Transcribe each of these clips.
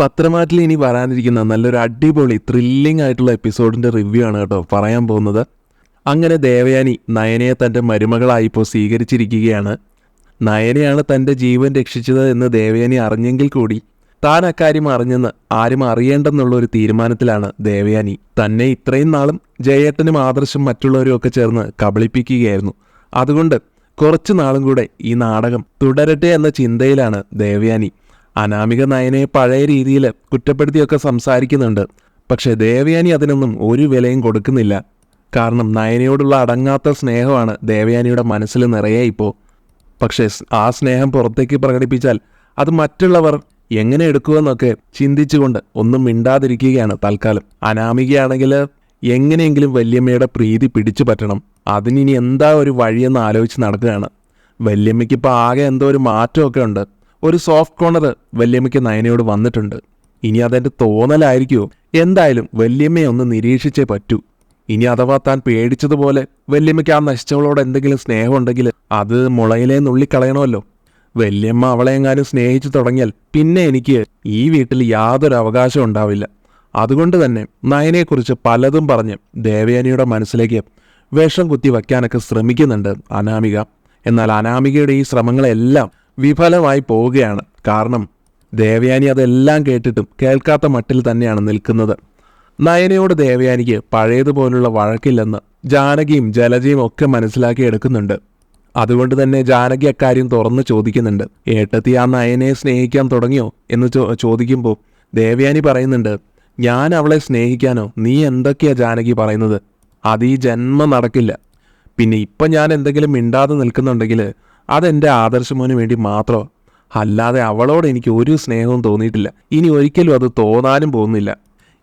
പത്രമാറ്റിൽ ഇനി വരാനിരിക്കുന്ന നല്ലൊരു അടിപൊളി ത്രില്ലിംഗ് ആയിട്ടുള്ള എപ്പിസോഡിന്റെ റിവ്യൂ ആണ് കേട്ടോ പറയാൻ പോകുന്നത്. അങ്ങനെ ദേവയാനി നയനയെ തന്റെ മരുമകളായി ഇപ്പോൾ സ്വീകരിച്ചിരിക്കുകയാണ്. നയനയാണ് തന്റെ ജീവൻ രക്ഷിച്ചത് എന്ന് ദേവയാനി അറിഞ്ഞെങ്കിൽ കൂടി താൻ അക്കാര്യം അറിഞ്ഞെന്ന് ആരും അറിയേണ്ടെന്നുള്ള ഒരു തീരുമാനത്തിലാണ് ദേവയാനി. തന്നെ ഇത്രയും നാളും ജയേട്ടനും ആദർശം മറ്റുള്ളവരും ഒക്കെ ചേർന്ന് കബളിപ്പിക്കുകയായിരുന്നു. അതുകൊണ്ട് കുറച്ചു നാളും കൂടെ ഈ നാടകം തുടരട്ടെ എന്ന ചിന്തയിലാണ് ദേവയാനി. അനാമിക നയനെ പഴയ രീതിയിൽ കുറ്റപ്പെടുത്തിയൊക്കെ സംസാരിക്കുന്നുണ്ട്. പക്ഷേ ദേവയാനി അതിനൊന്നും ഒരു വിലയും കൊടുക്കുന്നില്ല. കാരണം നയനയോടുള്ള അടങ്ങാത്ത സ്നേഹമാണ് ദേവയാനിയുടെ മനസ്സിൽ നിറയെ ഇപ്പോൾ പക്ഷേ ആ സ്നേഹം പുറത്തേക്ക് പ്രകടിപ്പിച്ചാൽ അത് മറ്റുള്ളവർ എങ്ങനെ എടുക്കുമെന്നൊക്കെ ചിന്തിച്ചുകൊണ്ട് ഒന്നും മിണ്ടാതിരിക്കുകയാണ് തൽക്കാലം. അനാമികയാണെങ്കിൽ എങ്ങനെയെങ്കിലും വല്യമ്മയുടെ പ്രീതി പിടിച്ചു പറ്റണം. അതിനിനി എന്താ ഒരു വഴിയെന്ന് ആലോചിച്ച് നടക്കുകയാണ്. വല്യമ്മയ്ക്ക് ഇപ്പോൾ ആകെ എന്തോ ഒരു മാറ്റമൊക്കെ ഉണ്ട്. ഒരു സോഫ്റ്റ് കോർണർ വല്യമ്മയ്ക്ക് നയനയോട് വന്നിട്ടുണ്ട്. ഇനി അതെന്റെ തോന്നലായിരിക്കുമോ എന്തായാലും വല്യമ്മയെ ഒന്ന് നിരീക്ഷിച്ചേ പറ്റൂ. ഇനി അഥവാ താൻ പേടിച്ചതുപോലെ വല്യമ്മയ്ക്ക് ആ നശിച്ചവളോട് എന്തെങ്കിലും സ്നേഹമുണ്ടെങ്കിൽ അത് മുളയിലേ നുള്ളിക്കളയണമല്ലോ. വല്യമ്മ അവളെങ്ങാനും സ്നേഹിച്ചു തുടങ്ങിയാൽ പിന്നെ എനിക്ക് ഈ വീട്ടിൽ യാതൊരു അവകാശം ഉണ്ടാവില്ല. അതുകൊണ്ട് തന്നെ നയനെക്കുറിച്ച് പലതും പറഞ്ഞ് ദേവയാനിയുടെ മനസ്സിലേക്ക് വേഷം കുത്തി വയ്ക്കാനൊക്കെ ശ്രമിക്കുന്നുണ്ട് അനാമിക. എന്നാൽ അനാമികയുടെ ഈ ശ്രമങ്ങളെല്ലാം വിഫലമായി പോവുകയാണ്. കാരണം ദേവയാനി അതെല്ലാം കേട്ടിട്ടും കേൾക്കാത്ത മട്ടിൽ തന്നെയാണ് നിൽക്കുന്നത്. നയനയോട് ദേവയാനിക്ക് പഴയതുപോലുള്ള വഴക്കില്ലെന്ന് ജാനകിയും ജലജയും ഒക്കെ മനസ്സിലാക്കിയെടുക്കുന്നുണ്ട് അതുകൊണ്ട് തന്നെ ജാനകി അക്കാര്യം തുറന്ന് ചോദിക്കുന്നുണ്ട്. ഏട്ടത്തി ആ നയനെ സ്നേഹിക്കാൻ തുടങ്ങിയോ എന്ന് ചോ ചോദിക്കുമ്പോൾ ദേവയാനി പറയുന്നുണ്ട് ഞാൻ അവളെ സ്നേഹിക്കാനോ? നീ എന്തൊക്കെയാ ജാനകി പറയുന്നത്? അത് ഈ ജന്മം നടക്കില്ല. പിന്നെ ഇപ്പം ഞാൻ എന്തെങ്കിലും മിണ്ടാതെ നിൽക്കുന്നുണ്ടെങ്കിൽ അതെന്റെ ആദർശമോന് വേണ്ടി മാത്രം. അല്ലാതെ അവളോട് എനിക്ക് ഒരു സ്നേഹവും തോന്നിയിട്ടില്ല. ഇനി ഒരിക്കലും അത് തോന്നാനും പോകുന്നില്ല.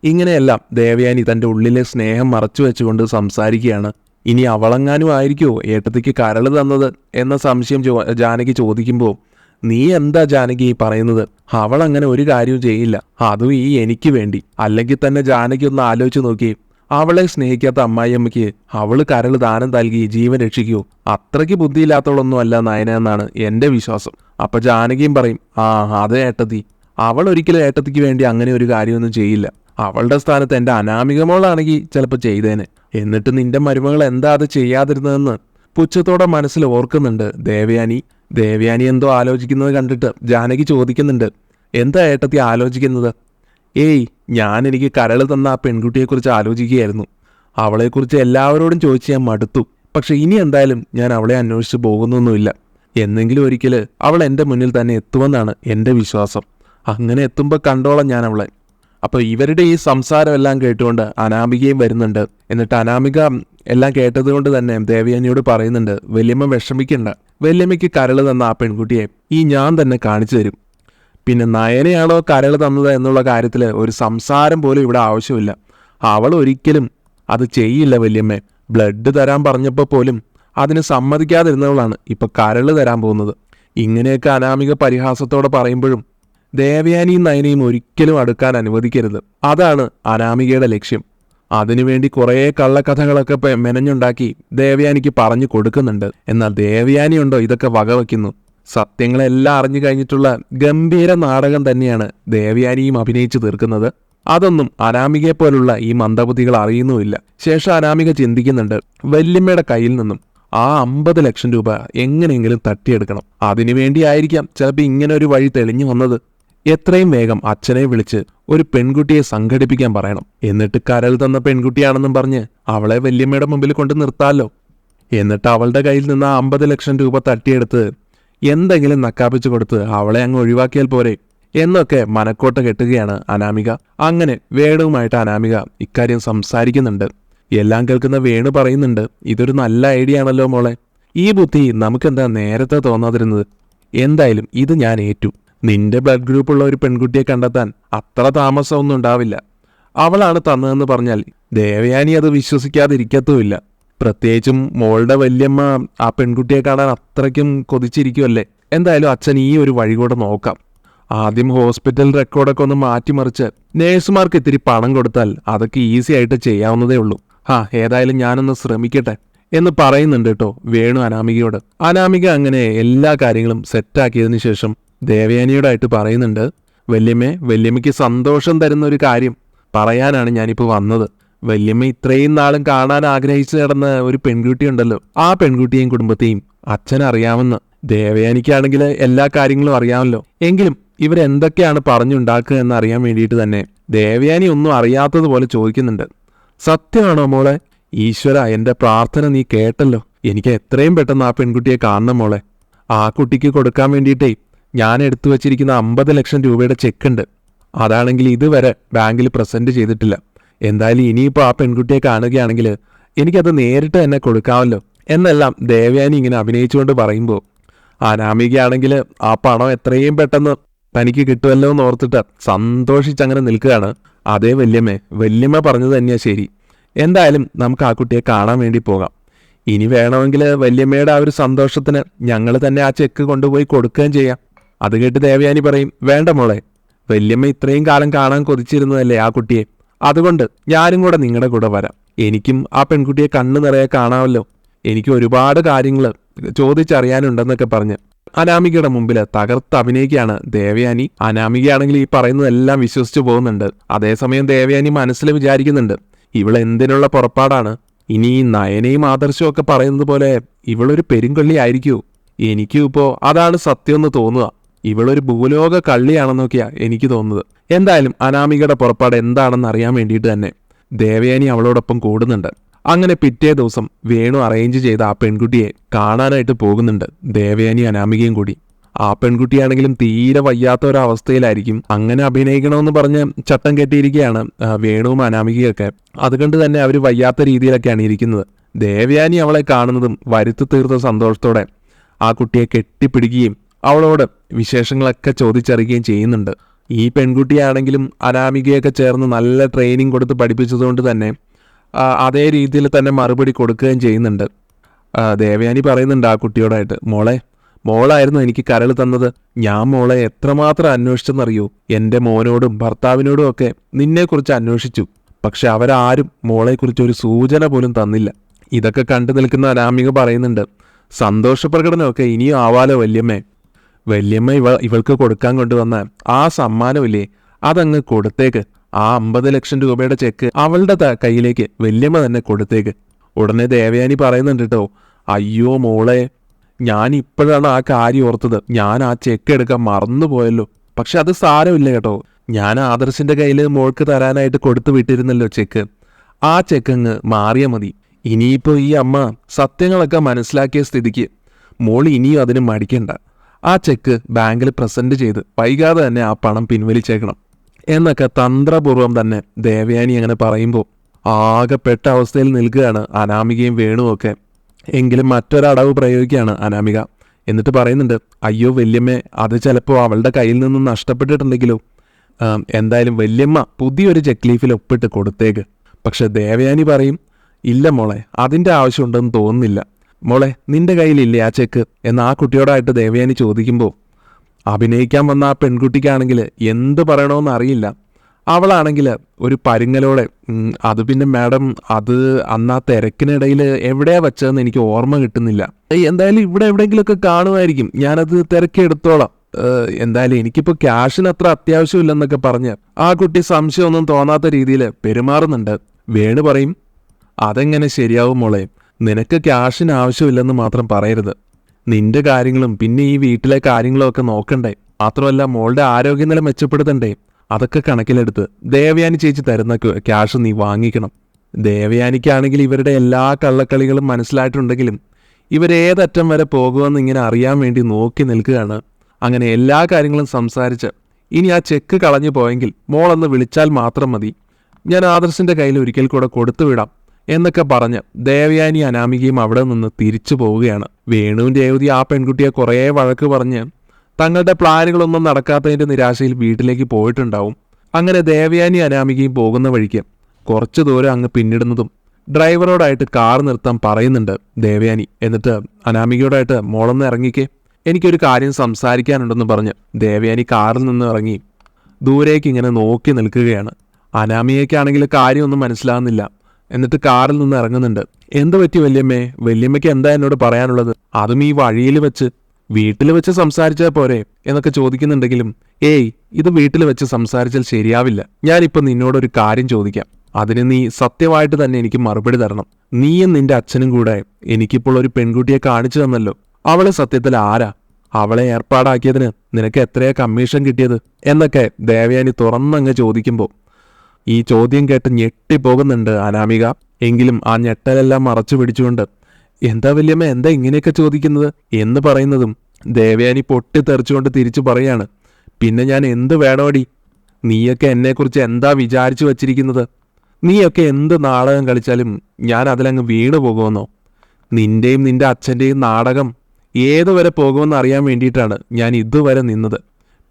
ഇങ്ങനെയെല്ലാം ദേവയാനി തന്റെ ഉള്ളിലെ സ്നേഹം മറച്ചു വെച്ചുകൊണ്ട് സംസാരിക്കുകയാണ്. ഇനി അവളെങ്ങാനും ആയിരിക്കുമോ ഏട്ടത്തിക്ക് കരൾ തന്നത് എന്ന സംശയം ചോ ജാനകി ചോദിക്കുമ്പോൾ നീ എന്താ ജാനകി പറയുന്നത്? അവൾ അങ്ങനെ ഒരു കാര്യവും ചെയ്യില്ല. അതും ഈ എനിക്ക് വേണ്ടി. അല്ലെങ്കിൽ തന്നെ ജാനകി ഒന്ന് ആലോചിച്ച് നോക്കി അവളെ സ്നേഹിക്കാത്ത അമ്മായിയമ്മയ്ക്ക് അവൾ കരൾ ദാനം നൽകി ജീവൻ രക്ഷിക്കൂ. അത്രയ്ക്ക് ബുദ്ധിയില്ലാത്തവളൊന്നും അല്ല നയന എന്നാണ് എന്റെ വിശ്വാസം. അപ്പൊ ജാനകിയും പറയും ആ അതെ ഏട്ടത്തി. അവൾ ഒരിക്കലും ഏട്ടത്തിക്ക് വേണ്ടി അങ്ങനെ ഒരു കാര്യമൊന്നും ചെയ്യില്ല. അവളുടെ സ്ഥാനത്ത് എന്റെ അനാമികമോളാണെങ്കിൽ ചിലപ്പോൾ ചെയ്തേനെ. എന്നിട്ട് നിന്റെ മരുമകൾ എന്താ അത് ചെയ്യാതിരുന്നതെന്ന് പുച്ഛത്തോടെ മനസ്സിൽ ഓർക്കുന്നുണ്ട് ദേവയാനി. ദേവയാനി എന്തോ ആലോചിക്കുന്നത് കണ്ടിട്ട് ജാനകി ചോദിക്കുന്നുണ്ട് എന്താ ഏട്ടത്തി ആലോചിക്കുന്നത്? ഏയ് ഞാൻ എനിക്ക് കരൾ തന്ന ആ പെൺകുട്ടിയെക്കുറിച്ച് ആലോചിക്കുകയായിരുന്നു. അവളെക്കുറിച്ച് എല്ലാവരോടും ചോദിച്ച് ഞാൻ മടുത്തു. പക്ഷെ ഇനി എന്തായാലും ഞാൻ അവളെ അന്വേഷിച്ച് പോകുന്നൊന്നുമില്ല. എന്നെങ്കിലും ഒരിക്കൽ അവൾ എന്റെ മുന്നിൽ തന്നെ എത്തുമെന്നാണ് എന്റെ വിശ്വാസം. അങ്ങനെ എത്തുമ്പോൾ കണ്ടോളാം ഞാൻ അവളെ. അപ്പോൾ ഇവരുടെ ഈ സംസാരമെല്ലാം കേട്ടുകൊണ്ട് അനാമികയും വരുന്നുണ്ട്. എന്നിട്ട് അനാമിക എല്ലാം കേട്ടതുകൊണ്ട് തന്നെ ദേവയാനിയോട് പറയുന്നുണ്ട് വല്യമ്മ വിഷമിക്കണ്ട. വല്യമ്മയ്ക്ക് കരൾ തന്ന ആ പെൺകുട്ടിയെ ഈ ഞാൻ തന്നെ കാണിച്ചു തരും. പിന്നെ നയനയാണോ കരൾ തന്നത് എന്നുള്ള കാര്യത്തിൽ ഒരു സംസാരം പോലും ഇവിടെ ആവശ്യമില്ല. അവൾ ഒരിക്കലും അത് ചെയ്യില്ല വല്യമ്മേ. ബ്ലഡ് തരാൻ പറഞ്ഞപ്പോൾ പോലും അതിന് സമ്മതിക്കാതിരുന്നവളാണ് ഇപ്പൊ കരൾ തരാൻ പോകുന്നത്. ഇങ്ങനെയൊക്കെ അനാമിക പരിഹാസത്തോടെ പറയുമ്പോഴും ദേവയാനിയും നയനയും ഒരിക്കലും അടുക്കാൻ അനുവദിക്കരുത്. അതാണ് അനാമികയുടെ ലക്ഷ്യം. അതിനുവേണ്ടി കുറേ കള്ളക്കഥകളൊക്കെ മെനഞ്ഞുണ്ടാക്കി ദേവയാനിക്ക് പറഞ്ഞു കൊടുക്കുന്നുണ്ട്. എന്നാൽ ദേവയാനിയുണ്ടോ ഇതൊക്കെ വകവയ്ക്കുന്നു സത്യങ്ങളെല്ലാം അറിഞ്ഞു കഴിഞ്ഞിട്ടുള്ള ഗംഭീര നാടകം തന്നെയാണ് ദേവയാനിയും അഭിനയിച്ചു തീർക്കുന്നത്. അതൊന്നും അനാമികയെ പോലുള്ള ഈ മന്ദബുദ്ധികൾ അറിയുന്നുമില്ല. ശേഷം അനാമിക ചിന്തിക്കുന്നുണ്ട് വല്യമ്മയുടെ കയ്യിൽ നിന്നും ആ അമ്പത് ലക്ഷം രൂപ എങ്ങനെയെങ്കിലും തട്ടിയെടുക്കണം. അതിനുവേണ്ടിയായിരിക്കാം ചിലപ്പോൾ ഇങ്ങനെ ഒരു വഴി തെളിഞ്ഞു വന്നത്. എത്രയും വേഗം അച്ഛനെ വിളിച്ച് ഒരു പെൺകുട്ടിയെ സംഘടിപ്പിക്കാൻ പറയണം. എന്നിട്ട് കരൾ തന്ന പെൺകുട്ടിയാണെന്നും പറഞ്ഞ് അവളെ വല്യമ്മയുടെ മുമ്പിൽ കൊണ്ട് നിർത്താമല്ലോ എന്നിട്ട് അവളുടെ കയ്യിൽ നിന്ന് ആ അമ്പത് ലക്ഷം രൂപ തട്ടിയെടുത്ത് എന്തെങ്കിലും നക്കാപ്പിച്ചു കൊടുത്ത് അവളെ അങ്ങ് ഒഴിവാക്കിയാൽ പോരെ എന്നൊക്കെ മനക്കോട്ട കെട്ടുകയാണ് അനാമിക. അങ്ങനെ വേണുവുമായിട്ട് അനാമിക ഇക്കാര്യം സംസാരിക്കുന്നുണ്ട്. എല്ലാം കേൾക്കുന്ന വേണു പറയുന്നുണ്ട് ഇതൊരു നല്ല ഐഡിയ ആണല്ലോ മോളെ. ഈ ബുദ്ധി നമുക്കെന്താ നേരത്തെ തോന്നാതിരുന്നത്? എന്തായാലും ഇത് ഞാൻ ഏറ്റു. നിന്റെ ബ്ലഡ് ഗ്രൂപ്പുള്ള ഒരു പെൺകുട്ടിയെ കണ്ടെത്താൻ അത്ര താമസമൊന്നും ഉണ്ടാവില്ല. അവളാണ് തന്നതെന്ന് പറഞ്ഞാൽ ദേവയാനി അത് വിശ്വസിക്കാതിരിക്കത്തുമില്ല. പ്രത്യേകിച്ചും മോളുടെ വല്യമ്മ ആ പെൺകുട്ടിയെ കാണാൻ അത്രയ്ക്കും കൊതിച്ചിരിക്കുമല്ലേ എന്തായാലും അച്ഛൻ ഈ ഒരു വഴി കൂടെ നോക്കാം. ആദ്യം ഹോസ്പിറ്റൽ റെക്കോർഡൊക്കെ ഒന്ന് മാറ്റിമറിച്ച് നേഴ്സുമാർക്ക് ഇത്തിരി പണം കൊടുത്താൽ അതൊക്കെ ഈസി ആയിട്ട് ചെയ്യാവുന്നതേ ഉള്ളൂ. ആ ഏതായാലും ഞാനൊന്ന് ശ്രമിക്കട്ടെ എന്ന് പറയുന്നുണ്ട് കേട്ടോ വേണു അനാമികയോട്. അനാമിക അങ്ങനെ എല്ലാ കാര്യങ്ങളും സെറ്റാക്കിയതിനു ശേഷം ദേവയാനിയോടായിട്ട് പറയുന്നുണ്ട് വല്യമ്മേ വല്യമ്മയ്ക്ക് സന്തോഷം തരുന്ന ഒരു കാര്യം പറയാനാണ് ഞാനിപ്പോൾ വന്നത്. വല്യമ്മ ഇത്രയും നാളും കാണാൻ ആഗ്രഹിച്ചു കിടന്ന ഒരു പെൺകുട്ടി ഉണ്ടല്ലോ. ആ പെൺകുട്ടിയെയും കുടുംബത്തെയും അച്ഛൻ അറിയാമെന്ന്. ദേവയാനിക്കാണെങ്കിൽ എല്ലാ കാര്യങ്ങളും അറിയാമല്ലോ. എങ്കിലും ഇവരെന്തൊക്കെയാണ് പറഞ്ഞുണ്ടാക്കുക എന്ന് അറിയാൻ വേണ്ടിയിട്ട് തന്നെ ദേവയാനി ഒന്നും അറിയാത്തതുപോലെ ചോദിക്കുന്നുണ്ട്. സത്യമാണോ മോളെ? ഈശ്വര എന്റെ പ്രാർത്ഥന നീ കേട്ടല്ലോ. എനിക്ക് എത്രയും പെട്ടെന്ന് ആ പെൺകുട്ടിയെ കാണണം മോളെ. ആ കുട്ടിക്ക് കൊടുക്കാൻ വേണ്ടിയിട്ടേ ഞാൻ എടുത്തു വച്ചിരിക്കുന്ന അമ്പത് ലക്ഷം രൂപയുടെ ചെക്ക് ഉണ്ട് അതാണെങ്കിൽ ഇതുവരെ ബാങ്കിൽ പ്രസന്റ് ചെയ്തിട്ടില്ല. എന്തായാലും ഇനിയിപ്പോൾ ആ പെൺകുട്ടിയെ കാണുകയാണെങ്കിൽ എനിക്കത് നേരിട്ട് തന്നെ കൊടുക്കാമല്ലോ. എന്നെല്ലാം ദേവയാനി ഇങ്ങനെ അഭിനയിച്ചുകൊണ്ട് പറയുമ്പോൾ അനാമികയാണെങ്കിൽ ആ പണം എത്രയും പെട്ടെന്ന് തനിക്ക് കിട്ടുമല്ലോ എന്ന് ഓർത്തിട്ട് സന്തോഷിച്ചങ്ങനെ നിൽക്കുകയാണ്. അതേ വല്യമ്മേ വല്യമ്മ പറഞ്ഞത് തന്നെയാ ശരി. എന്തായാലും നമുക്ക് ആ കുട്ടിയെ കാണാൻ വേണ്ടി പോകാം. ഇനി വേണമെങ്കിൽ വല്യമ്മയുടെ ആ ഒരു സന്തോഷത്തിന് ഞങ്ങൾ തന്നെ ആ ചെക്ക് കൊണ്ടുപോയി കൊടുക്കുകയും ചെയ്യാം. അത് കേട്ട് ദേവയാനി പറയും വേണ്ട മോളെ വല്യമ്മ ഇത്രയും കാലം കാണാൻ കൊതിച്ചിരുന്നതല്ലേ ആ കുട്ടിയെ? അതുകൊണ്ട് ഞാനും കൂടെ നിങ്ങളുടെ കൂടെ വരാം. എനിക്കും ആ പെൺകുട്ടിയെ കണ്ണു നിറയെ കാണാമല്ലോ. എനിക്ക് ഒരുപാട് കാര്യങ്ങൾ ചോദിച്ചറിയാനുണ്ടെന്നൊക്കെ പറഞ്ഞ് അനാമികയുടെ മുമ്പിൽ തകർത്ത് അഭിനയിക്കുകയാണ് ദേവയാനി. അനാമികയാണെങ്കിൽ ഈ പറയുന്നതെല്ലാം വിശ്വസിച്ചു പോകുന്നുണ്ട്. അതേസമയം ദേവയാനി മനസ്സിൽ വിചാരിക്കുന്നുണ്ട് ഇവളെന്തിനുള്ള പുറപ്പാടാണ്? ഇനി നയനയും ആദർശവും ഒക്കെ പറയുന്നത് പോലെ ഇവളൊരു പെരുങ്കള്ളി ആയിരിക്കൂ. എനിക്കും ഇപ്പോ അതാണ് സത്യം എന്ന് തോന്നുക. ഇവളൊരു ഭൂലോക കള്ളിയാണെന്നൊക്കെയാ എനിക്ക് തോന്നുന്നത്. എന്തായാലും അനാമികയുടെ പുറപ്പാട് എന്താണെന്ന് അറിയാൻ വേണ്ടിയിട്ട് തന്നെ ദേവയാനി അവളോടൊപ്പം കൂടുന്നുണ്ട്. അങ്ങനെ പിറ്റേ ദിവസം വേണു അറേഞ്ച് ചെയ്ത ആ പെൺകുട്ടിയെ കാണാനായിട്ട് പോകുന്നുണ്ട് ദേവയാനി അനാമികയും കൂടി. ആ പെൺകുട്ടിയാണെങ്കിലും തീരെ വയ്യാത്ത ഒരവസ്ഥയിലായിരിക്കും. അങ്ങനെ അഭിനയിക്കണമെന്ന് പറഞ്ഞ് ചട്ടം കെട്ടിയിരിക്കുകയാണ് വേണുവും അനാമികയൊക്കെ. അതുകൊണ്ട് തന്നെ അവർ വയ്യാത്ത രീതിയിലൊക്കെയാണ് ഇരിക്കുന്നത്. ദേവയാനി അവളെ കാണുന്നതും വരുത്തി തീർത്ത സന്തോഷത്തോടെ ആ കുട്ടിയെ കെട്ടിപ്പിടിക്കുകയും അവളോട് വിശേഷങ്ങളൊക്കെ ചോദിച്ചറിയുകയും ചെയ്യുന്നുണ്ട്. ഈ പെൺകുട്ടിയാണെങ്കിലും അനാമികയൊക്കെ ചേർന്ന് നല്ല ട്രെയിനിങ് കൊടുത്ത് പഠിപ്പിച്ചതുകൊണ്ട് തന്നെ അതേ രീതിയിൽ തന്നെ മറുപടി കൊടുക്കുകയും ചെയ്യുന്നുണ്ട്. ദേവയാനി പറയുന്നുണ്ട് ആ കുട്ടിയോടായിട്ട് മോളെ മോളായിരുന്നു എനിക്ക് കരൾ തന്നത്. ഞാൻ മോളെ എത്രമാത്രം അന്വേഷിച്ചെന്നറിയോ? എന്റെ മോനോടും ഭർത്താവിനോടും ഒക്കെ നിന്നെക്കുറിച്ച് അന്വേഷിച്ചു. പക്ഷെ അവരാരും മോളെക്കുറിച്ച് ഒരു സൂചന പോലും തന്നില്ല. ഇതൊക്കെ കണ്ടു നിൽക്കുന്ന അനാമിക പറയുന്നുണ്ട് സന്തോഷപ്രകടനമൊക്കെ ഇനിയും ആവാലോ വല്യമ്മേ? വല്യമ്മ ഇവ ഇവൾക്ക് കൊടുക്കാൻ കൊണ്ടുവന്ന ആ സമ്മാനമില്ലേ അതങ്ങ് കൊടുത്തേക്ക്. ആ അമ്പത് ലക്ഷം രൂപയുടെ ചെക്ക് അവളുടെ കയ്യിലേക്ക് വല്യമ്മ തന്നെ കൊടുത്തേക്ക്. ഉടനെ ദേവയാനി പറയുന്നുണ്ട് കേട്ടോ അയ്യോ മോളെ ഞാൻ ഇപ്പോഴാണ് ആ കാര്യം ഓർത്തത്. ഞാൻ ആ ചെക്ക് എടുക്കാൻ മറന്നുപോയല്ലോ. പക്ഷെ അത് സാരമില്ല കേട്ടോ. ഞാൻ ആദർശിന്റെ കയ്യിൽ മോൾക്ക് തരാനായിട്ട് കൊടുത്തു വിട്ടിരുന്നല്ലോ ചെക്ക്. ആ ചെക്ക് അങ്ങ് മാറിയ മതി. ഇനിയിപ്പോ ഈ അമ്മ സത്യങ്ങളൊക്കെ മനസ്സിലാക്കിയ സ്ഥിതിക്ക് മോൾ ഇനിയും അതിന് മടിക്കണ്ട. ആ ചെക്ക് ബാങ്കിൽ പ്രസന്റ് ചെയ്ത് വൈകാതെ തന്നെ ആ പണം പിൻവലിച്ചേക്കണം. എന്നൊക്കെ തന്ത്രപൂർവം തന്നെ ദേവയാനി അങ്ങനെ പറയുമ്പോൾ ആകെപ്പെട്ട അവസ്ഥയിൽ നിൽക്കുകയാണ് അനാമികയും വേണുവൊക്കെ എങ്കിലും മറ്റൊരടവ് പ്രയോഗിക്കുകയാണ് അനാമിക. എന്നിട്ട് പറയുന്നുണ്ട് അയ്യോ വല്യമ്മേ അത് ചിലപ്പോൾ അവളുടെ കയ്യിൽ നിന്നും നഷ്ടപ്പെട്ടിട്ടുണ്ടെങ്കിലോ? എന്തായാലും വല്യമ്മ പുതിയൊരു ചെക്ക് ലീഫിൽ ഒപ്പിട്ട് കൊടുത്തേക്ക്. പക്ഷെ ദേവയാനി പറയും ഇല്ല മോളെ അതിന്റെ ആവശ്യമുണ്ടെന്ന് തോന്നുന്നില്ല. മോളെ നിന്റെ കയ്യിലില്ലേ ആ ചെക്ക്? എന്ന് ആ കുട്ടിയോടായിട്ട് ദേവയാനി ചോദിക്കുമ്പോൾ അഭിനയിക്കാൻ വന്ന ആ പെൺകുട്ടിക്കാണെങ്കിൽ എന്ത് പറയണമെന്ന് അറിയില്ല. അവളാണെങ്കിൽ ഒരു പരുങ്ങലോടെ "ഉം, അത് പിന്നെ മാഡം അത് അന്ന് ആ തിരക്കിനിടയിൽ എവിടെയാ വെച്ചതെന്ന് എനിക്ക് ഓർമ്മ കിട്ടുന്നില്ല. എന്തായാലും ഇവിടെ എവിടെയെങ്കിലുമൊക്കെ കാണുമായിരിക്കും. ഞാനത് തിരക്കെടുത്തോളാം എന്തായാലും എനിക്കിപ്പോൾ ക്യാഷിന് അത്ര അത്യാവശ്യമില്ലെന്നൊക്കെ പറഞ്ഞ് ആ കുട്ടി സംശയമൊന്നും തോന്നാത്ത രീതിയിൽ പെരുമാറുന്നുണ്ട്. വേണു പറയും. അതെങ്ങനെ ശരിയാവും മോളെ? നിനക്ക് ക്യാഷിന് ആവശ്യമില്ലെന്ന് മാത്രം പറയരുത്. നിന്റെ കാര്യങ്ങളും പിന്നെ ഈ വീട്ടിലെ കാര്യങ്ങളും ഒക്കെ നോക്കണ്ടേ. മാത്രമല്ല മോളുടെ ആരോഗ്യനില മെച്ചപ്പെടുത്തണ്ടേ. അതൊക്കെ കണക്കിലെടുത്ത് ദേവയാനി ചേച്ചി തരുന്ന ക്യാഷ് നീ വാങ്ങിക്കണം. ദേവയാനിക്കാണെങ്കിൽ ഇവരുടെ എല്ലാ കള്ളക്കളികളും മനസ്സിലായിട്ടുണ്ടെങ്കിലും ഇവരേതറ്റം വരെ പോകുമെന്ന് ഇങ്ങനെ അറിയാൻ വേണ്ടി നോക്കി നിൽക്കുകയാണ്. അങ്ങനെ എല്ലാ കാര്യങ്ങളും സംസാരിച്ച് ഇനി ആ ചെക്ക് കളഞ്ഞു പോയെങ്കിൽ മോളൊന്ന് വിളിച്ചാൽ മാത്രം മതി. ഞാൻ ആദർശിന്റെ കയ്യിൽ ഒരിക്കൽ കൂടെ കൊടുത്തു വിടാം എന്നൊക്കെ പറഞ്ഞ് ദേവയാനി അനാമികയും അവിടെ നിന്ന് തിരിച്ചു പോവുകയാണ്. വേണുവിന്റെ രേവതി ആ പെൺകുട്ടിയെ കുറേ വഴക്ക് പറഞ്ഞ് തങ്ങളുടെ പ്ലാനുകളൊന്നും നടക്കാത്തതിന്റെ നിരാശയിൽ വീട്ടിലേക്ക് പോയിട്ടുണ്ടാവും. അങ്ങനെ ദേവയാനി അനാമികയും പോകുന്ന വഴിക്ക് കുറച്ച് ദൂരം അങ്ങ് പിന്നിടുന്നതും ഡ്രൈവറോടായിട്ട് കാർ നിർത്താൻ പറയുന്നുണ്ട് ദേവയാനി. എന്നിട്ട് അനാമികയോടായിട്ട് മോളൊന്ന് ഇറങ്ങിക്കേ എനിക്കൊരു കാര്യം സംസാരിക്കാനുണ്ടെന്ന് പറഞ്ഞ് ദേവയാനി കാറിൽ നിന്ന് ഇറങ്ങി ദൂരേക്ക് ഇങ്ങനെ നോക്കി നിൽക്കുകയാണ്. അനാമികയ്ക്കാണെങ്കിൽ കാര്യമൊന്നും മനസ്സിലാകുന്നില്ല. എന്നിട്ട് കാറിൽ നിന്ന് ഇറങ്ങുന്നുണ്ട്. എന്ത് പറ്റി വല്യമ്മേ? വല്യമ്മയ്ക്ക് എന്താ എന്നോട് പറയാനുള്ളത്? അതും ഈ വഴിയിൽ വെച്ച് വീട്ടിൽ വെച്ച് സംസാരിച്ചാൽ പോരെ? എന്നൊക്കെ ചോദിക്കുന്നുണ്ടെങ്കിലും ഏയ് ഇത് വീട്ടിൽ വെച്ച് സംസാരിച്ചാൽ ശരിയാവില്ല. ഞാനിപ്പോൾ നിന്നോടൊരു കാര്യം ചോദിക്കാം. അതിന് നീ സത്യമായിട്ട് തന്നെ എനിക്ക് മറുപടി തരണം. നീയും നിന്റെ അച്ഛനും കൂടെ എനിക്കിപ്പോൾ ഒരു പെൺകുട്ടിയെ കാണിച്ചു തന്നല്ലോ. അവളെ സത്യത്തിൽ ആരാ? അവളെ ഏർപ്പാടാക്കിയതിന് നിനക്ക് എത്രയാ കമ്മീഷൻ കിട്ടിയത്? എന്നൊക്കെ ദേവയാനി തുറന്നങ്ങ് ചോദിക്കുമ്പോൾ ഈ ചോദ്യം കേട്ട് ഞെട്ടിപ്പോകുന്നുണ്ട് അനാമിക. എങ്കിലും ആ ഞെട്ടലെല്ലാം മറച്ചു പിടിച്ചുകൊണ്ട് എന്താ വല്യമ്മ എന്താ ഇങ്ങനെയൊക്കെ ചോദിക്കുന്നത്? എന്ന് പറയുന്നതും ദേവയാനി പൊട്ടിത്തെറിച്ചുകൊണ്ട് തിരിച്ചു പറയാണ് പിന്നെ ഞാൻ എന്ത് വേണോടി? നീയൊക്കെ എന്നെക്കുറിച്ച് എന്താ വിചാരിച്ചു വച്ചിരിക്കുന്നത്? നീയൊക്കെ എന്ത് നാടകം കളിച്ചാലും ഞാൻ അതിലങ്ങ് വീണു പോകുമെന്നോ? നിന്റെയും നിന്റെ അച്ഛന്റെയും നാടകം ഏതുവരെ പോകുമെന്ന് അറിയാൻ വേണ്ടിയിട്ടാണ് ഞാൻ ഇതുവരെ നിന്നത്.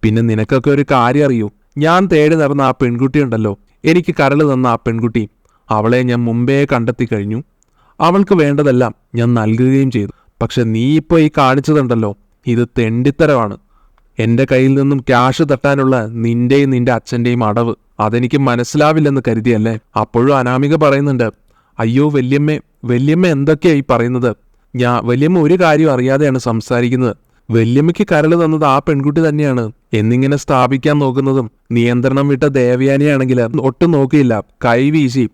പിന്നെ നിനക്കൊക്കെ ഒരു കാര്യം അറിയൂ. ഞാൻ തേടി നടന്ന ആ പെൺകുട്ടിയുണ്ടല്ലോ. എനിക്ക് കരൾ തന്ന ആ പെൺകുട്ടി അവളെ ഞാൻ മുമ്പേ കണ്ടെത്തി കഴിഞ്ഞു. അവൾക്ക് വേണ്ടതെല്ലാം ഞാൻ നൽകുകയും ചെയ്തു. പക്ഷെ നീ ഇപ്പോൾ ഈ കാണിച്ചതുണ്ടല്ലോ ഇത് തെണ്ടിത്തരമാണ്. എന്റെ കയ്യിൽ നിന്നും ക്യാഷ് തട്ടാനുള്ള നിന്റെയും നിന്റെ അച്ഛന്റെയും അടവ് അതെനിക്ക് മനസ്സിലാവില്ലെന്ന് കരുതിയല്ലേ? അപ്പോഴും അനാമിക പറയുന്നുണ്ട് അയ്യോ വല്യമ്മ വല്യമ്മ എന്തൊക്കെയാ ഈ പറയുന്നത്? ഞാൻ വല്യമ്മ ഒരു കാര്യം അറിയാതെയാണ് സംസാരിക്കുന്നത്. വല്യമ്മയ്ക്ക് കരൾ തന്നത് ആ പെൺകുട്ടി തന്നെയാണ്. എന്നിങ്ങനെ സ്ഥാപിക്കാൻ നോക്കുന്നതും നിയന്ത്രണം വിട്ട ദേവയാനിയാണെങ്കിൽ ഒട്ടും നോക്കിയില്ല. കൈവീശി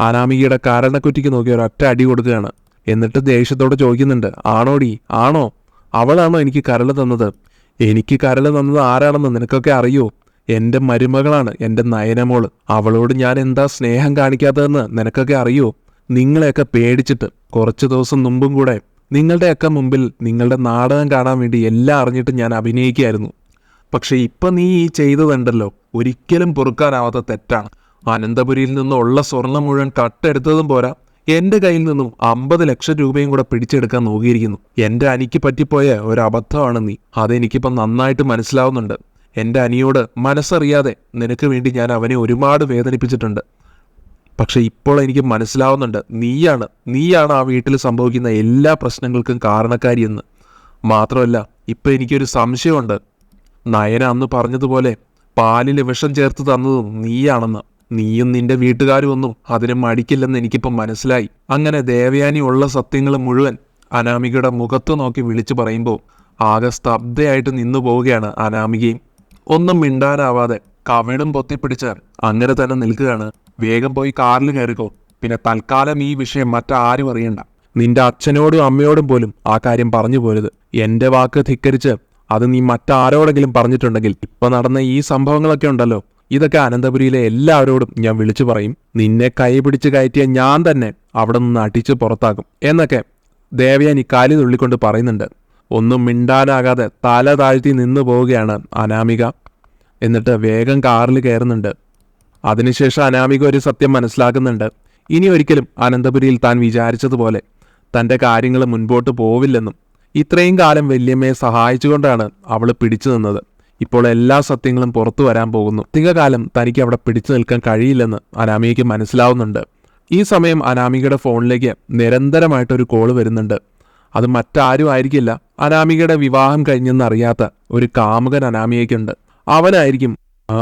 അനാമികയുടെ കാരണക്കുറ്റിക്ക് നോക്കി ഒരൊറ്റ അടി കൊടുക്കുകയാണ്. എന്നിട്ട് ദേഷ്യത്തോടെ ചോദിക്കുന്നുണ്ട് ആണോടി? ആണോ? അവളാണോ എനിക്ക് കരൾ തന്നത്? എനിക്ക് കരൾ തന്നത് ആരാണെന്ന് നിനക്കൊക്കെ അറിയോ? എന്റെ മരുമകളാണ് എന്റെ നയനമോൾ. അവളോട് ഞാൻ എന്താ സ്നേഹം കാണിക്കാത്തതെന്ന് നിനക്കൊക്കെ അറിയോ? നിങ്ങളെയൊക്കെ പേടിച്ചിട്ട് കുറച്ച് ദിവസം മുമ്പും കൂടെ നിങ്ങളുടെയൊക്കെ മുമ്പിൽ നിങ്ങളുടെ നാടകം കാണാൻ വേണ്ടി എല്ലാം അറിഞ്ഞിട്ട് ഞാൻ അഭിനയിക്കുകയായിരുന്നു. പക്ഷെ ഇപ്പം നീ ഈ ചെയ്തതുണ്ടല്ലോ ഒരിക്കലും പൊറുക്കാനാവാത്ത തെറ്റാണ്. അനന്തപുരിയിൽ നിന്നുള്ള സ്വർണം മുഴുവൻ കട്ടെടുത്തതും പോരാ. എന്റെ കയ്യിൽ നിന്നും അമ്പത് ലക്ഷം രൂപയും കൂടെ പിടിച്ചെടുക്കാൻ നോക്കിയിരിക്കുന്നു. എന്റെ അനിക്ക് പറ്റിപ്പോയ ഒരു അബദ്ധമാണ് നീ. അതെനിക്കിപ്പം നന്നായിട്ട് മനസ്സിലാവുന്നുണ്ട്. എന്റെ അനിയോട് മനസ്സറിയാതെ നിനക്ക് വേണ്ടി ഞാൻ അവനെ ഒരുപാട് വേദനിപ്പിച്ചിട്ടുണ്ട്. പക്ഷെ ഇപ്പോൾ എനിക്ക് മനസ്സിലാവുന്നുണ്ട് നീയാണ് നീയാണ് ആ വീട്ടിൽ സംഭവിക്കുന്ന എല്ലാ പ്രശ്നങ്ങൾക്കും കാരണക്കാരി എന്ന്. മാത്രമല്ല ഇപ്പോൾ എനിക്കൊരു സംശയമുണ്ട്. നയന അന്ന് പറഞ്ഞതുപോലെ പാലിൽ വിഷം ചേർത്ത് തന്നതും നീയാണെന്ന്. നീയും നിന്റെ വീട്ടുകാരും ഒന്നും അതിന് മടിക്കില്ലെന്ന് എനിക്കിപ്പം മനസ്സിലായി. അങ്ങനെ ദേവയാനി ഉള്ള സത്യങ്ങൾ മുഴുവൻ അനാമികയുടെ മുഖത്ത് നോക്കി വിളിച്ചു പറയുമ്പോൾ ആകെ സ്തബ്ധയായിട്ട് നിന്നു പോവുകയാണ് അനാമികയും. ഒന്നും മിണ്ടാനാവാതെ കവിടും പൊത്തിപ്പിടിച്ച് അങ്ങനെ തന്നെ നിൽക്കുകയാണ്. വേഗം പോയി കാറിൽ കയറിക്കോ. പിന്നെ തൽക്കാലം ഈ വിഷയം മറ്റാരും അറിയണ്ട. നിന്റെ അച്ഛനോടും അമ്മയോടും പോലും ആ കാര്യം പറഞ്ഞു പോരുത്. എന്റെ വാക്ക് ധിക്കരിച്ച് അത് നീ മറ്റാരോടെങ്കിലും പറഞ്ഞിട്ടുണ്ടെങ്കിൽ ഇപ്പൊ നടന്ന ഈ സംഭവങ്ങളൊക്കെ ഉണ്ടല്ലോ. ഇതൊക്കെ അനന്തപുരിയിലെ എല്ലാവരോടും ഞാൻ വിളിച്ചു പറയും. നിന്നെ കൈപിടിച്ച് കയറ്റിയ ഞാൻ തന്നെ അവിടെ നിന്ന് അടിച്ച് പുറത്താക്കും. എന്നൊക്കെ ദേവയാനി കാലി തുള്ളിക്കൊണ്ട് പറയുന്നുണ്ട്. ഒന്നും മിണ്ടാനാകാതെ തല താഴ്ത്തി നിന്നു പോവുകയാണ് അനാമിക. എന്നിട്ട് വേഗം കാറിൽ കയറുന്നുണ്ട്. അതിനുശേഷം അനാമിക ഒരു സത്യം മനസ്സിലാക്കുന്നുണ്ട്. ഇനി ഒരിക്കലും അനന്തപുരിയിൽ താൻ വിചാരിച്ചതുപോലെ തന്റെ കാര്യങ്ങൾ മുൻപോട്ട് പോവില്ലെന്നും ഇത്രയും കാലം വല്യമ്മയെ സഹായിച്ചുകൊണ്ടാണ് അവൾ പിടിച്ചു നിന്നത്. ഇപ്പോൾ എല്ലാ സത്യങ്ങളും പുറത്തു വരാൻ പോകുന്നു. അധികകാലം തനിക്ക് അവിടെ പിടിച്ചു നിൽക്കാൻ കഴിയില്ലെന്ന് അനാമികയ്ക്ക് മനസ്സിലാവുന്നുണ്ട്. ഈ സമയം അനാമികയുടെ ഫോണിലേക്ക് നിരന്തരമായിട്ടൊരു കോൾ വരുന്നുണ്ട്. അത് മറ്റാരും ആയിരിക്കില്ല. അനാമികയുടെ വിവാഹം കഴിഞ്ഞെന്നറിയാത്ത ഒരു കാമുകൻ അനാമികയ്ക്കുണ്ട്. അവനായിരിക്കും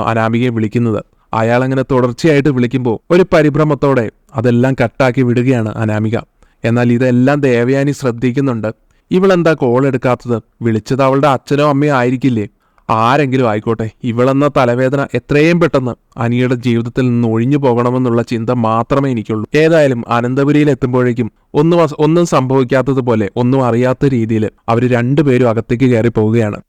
അനാമികയെ വിളിക്കുന്നത്. അയാൾ അങ്ങനെ തുടർച്ചയായിട്ട് വിളിക്കുമ്പോൾ ഒരു പരിഭ്രമത്തോടെ അതെല്ലാം കട്ടാക്കി വിടുകയാണ് അനാമിക. എന്നാൽ ഇതെല്ലാം ദേവയാനി ശ്രദ്ധിക്കുന്നുണ്ട്. ഇവളെന്താ കോൾ എടുക്കാത്തത്? വിളിച്ചത് അവളുടെ അച്ഛനോ അമ്മയോ ആയിരിക്കില്ലേ? ആരെങ്കിലും ആയിക്കോട്ടെ ഇവളെന്ന തലവേദന എത്രയും പെട്ടെന്ന് അനിയുടെ ജീവിതത്തിൽ നിന്ന് ഒഴിഞ്ഞു പോകണമെന്നുള്ള ചിന്ത മാത്രമേ എനിക്കുള്ളൂ. ഏതായാലും അനന്തപുരിയിൽ എത്തുമ്പോഴേക്കും ഒന്നും ഒന്നും സംഭവിക്കാത്തതുപോലെ ഒന്നും അറിയാത്ത രീതിയിൽ അവർ രണ്ടുപേരും അകത്തേക്ക് കയറി പോവുകയാണ്